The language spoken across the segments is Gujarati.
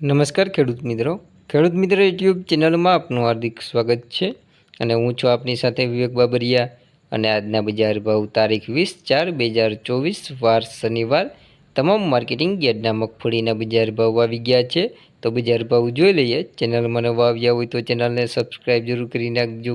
નમસ્કાર ખેડૂત મિત્રો. ખેડૂત મિત્રો યુટ્યુબ ચેનલમાં આપનું હાર્દિક સ્વાગત છે અને હું છું આપની સાથે વિવેક બાબરિયા અને આજના બજાર ભાવ તારીખ વીસ ચાર બે હજાર ચોવીસ વાર શનિવાર. તમામ માર્કેટિંગ યાર્ડના મગફળીના બજાર ભાવ આવી ગયા છે. તો બજાર ભાવ જોઈ લઈએ. ચેનલમાં નવા આવ્યા હોય તો ચેનલને સબસ્ક્રાઈબ જરૂર કરી નાખજો.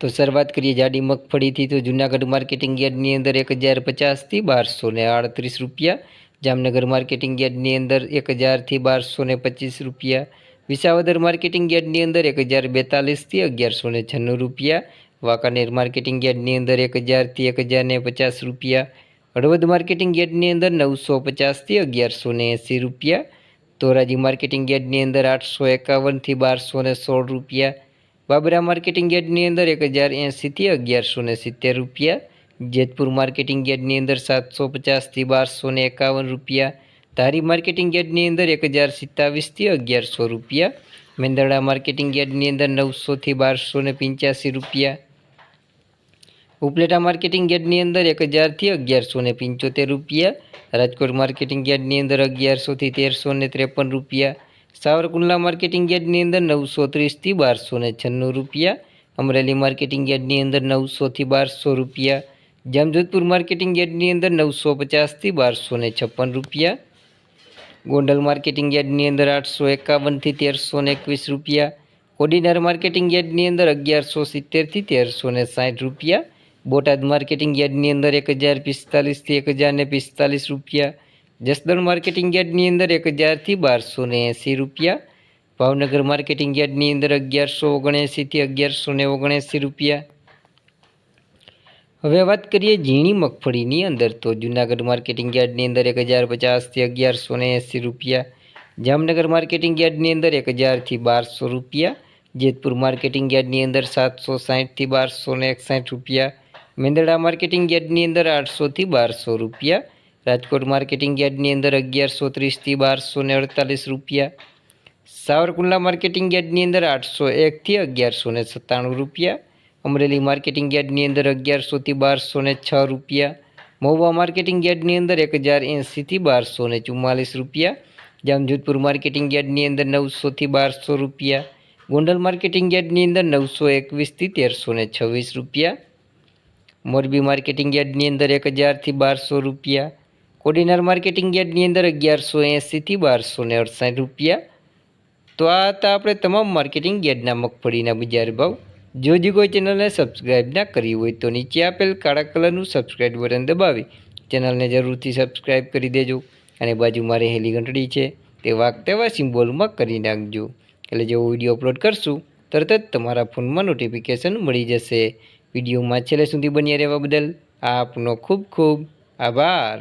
તો શરૂઆત કરીએ જાડી મગફળીથી. તો જૂનાગઢ માર્કેટિંગ યાર્ડની અંદર એક હજાર પચાસથી બારસો ને આડત્રીસ રૂપિયા. જામનગર માર્કેટિંગ યાર્ડની અંદર એક હજારથી બારસો ને પચીસ રૂપિયા. વિસાવદર માર્કેટિંગ યાર્ડની અંદર એક હજાર બેતાલીસથી અગિયારસો ને છન્નું રૂપિયા. વાંકાનેર માર્કેટિંગ યાર્ડની અંદર એક હજારથી એક હજાર ને પચાસ રૂપિયા. હળવદ માર્કેટિંગ યાર્ડની અંદર નવસો પચાસથી અગિયારસો ને એંસી રૂપિયા. ધોરાજી માર્કેટિંગ યાર્ડની અંદર આઠસો એકાવનથી બારસો ને સોળ રૂપિયા. બાબરા માર્કેટિંગ યાર્ડની અંદર એક હજાર એંસીથી અગિયારસો ને સિત્તેર રૂપિયા, જેતપુર માર્કેટિંગ યાર્ડની અંદર સાતસો પચાસથી બારસો ને એકાવન રૂપિયા, ધારી માર્કેટિંગ યાર્ડની અંદર એક હજાર સિત્તાવીસથી અગિયારસો રૂપિયા, મેંદરડા માર્કેટિંગ યાર્ડની અંદર નવસોથી બારસો ને પંચ્યાસી રૂપિયા, ઉપલેટા માર્કેટિંગ યાર્ડની અંદર એક હજારથી અગિયારસો ને પંચોતેર રૂપિયા, રાજકોટ માર્કેટિંગ યાર્ડની અંદર અગિયારસોથી તેરસો ને ત્રેપન રૂપિયા સાવરકુંડલા માર્કેટિંગ યાર્ડની અંદર નવસો ત્રીસથી બારસો ને છન્નું રૂપિયા, અમરેલી માર્કેટિંગ યાર્ડની અંદર નવસોથી બારસો રૂપિયા, જામજોધપુર માર્કેટિંગ યાર્ડની અંદર નવસો પચાસથી બારસો ને છપ્પન રૂપિયા, ગોંડલ માર્કેટિંગ યાર્ડની અંદર આઠસો એકાવનથી તેરસો ને એકવીસ રૂપિયા, કોડીનાર માર્કેટિંગ યાર્ડની અંદર અગિયારસો સિત્તેરથી તેરસો ને સાઠ રૂપિયા, બોટાદ માર્કેટિંગ યાર્ડની અંદર એક હજાર પિસ્તાલીસથી એક હજાર ને પિસ્તાલીસ રૂપિયા જસદણ માર્કેટિંગ યાર્ડની અંદર એક હજારથી બારસો ને એંસી રૂપિયા, ભાવનગર માર્કેટિંગ યાર્ડની અંદર અગિયારસો ઓગણએંસીથી અગિયારસો ને ઓગણએંસી રૂપિયા. હવે વાત કરીએ ઝીણી મગફળીની અંદર તો જૂનાગઢ માર્કેટિંગ યાર્ડની અંદર એક હજાર પચાસથી અગિયારસો ને એંસી રૂપિયા, જામનગર માર્કેટિંગ યાર્ડની અંદર એક હજારથી બારસો રૂપિયા, જેતપુર માર્કેટિંગ યાર્ડની અંદર સાતસો સાહીઠથી બારસો ને એકસાઠ રૂપિયા, મેંદડા માર્કેટિંગ યાર્ડની અંદર આઠસોથી બારસો રૂપિયા રાજકોટ માર્કેટિંગ યાર્ડની અંદર અગિયારસો ત્રીસથી બારસો ને અડતાલીસ રૂપિયા. સાવરકુંડલા માર્કેટિંગ યાર્ડની અંદર આઠસો એકથી અગિયારસો ને સત્તાણું રૂપિયા. અમરેલી માર્કેટિંગ યાર્ડની અંદર અગિયારસોથી બારસો ને છ રૂપિયા. મહુવા માર્કેટિંગ યાર્ડની અંદર એક હજાર એંસીથી બારસો ને ચુમ્માલીસ રૂપિયા. જામજોધપુર માર્કેટિંગ યાર્ડની અંદર નવસોથી બારસો રૂપિયા. ગોંડલ માર્કેટિંગ યાર્ડની અંદર નવસો એકવીસથી તેરસો ને છવ્વીસ રૂપિયા. મોરબી માર્કેટિંગ યાર્ડની અંદર એક હજારથી બારસો રૂપિયા. કોડીનાર માર્કેટિંગ યાર્ડની અંદર અગિયારસો એંસીથી બારસો ને અડસાઠ રૂપિયા. તો આ હતા આપણે તમામ માર્કેટિંગ યાર્ડના મગફળીના બજાર ભાવ. જો જે કોઈ ચેનલને સબસ્ક્રાઈબ ના કરી હોય તો નીચે આપેલ કાળા કલરનું સબસ્ક્રાઈબ બટન દબાવી ચેનલને જરૂરથી સબસ્ક્રાઈબ કરી દેજો. અને બાજુ મારે હેલી ઘંટડી છે તે વાગ તેવા સિમ્બોલમાં કરી નાખજો. એટલે જેવો વીડિયો અપલોડ કરશું, તરત જ તમારા ફોનમાં નોટિફિકેશન મળી જશે. વિડીયોમાં છેલ્લે સુધી બન્યા રહેવા બદલ આપનો ખૂબ ખૂબ આભાર.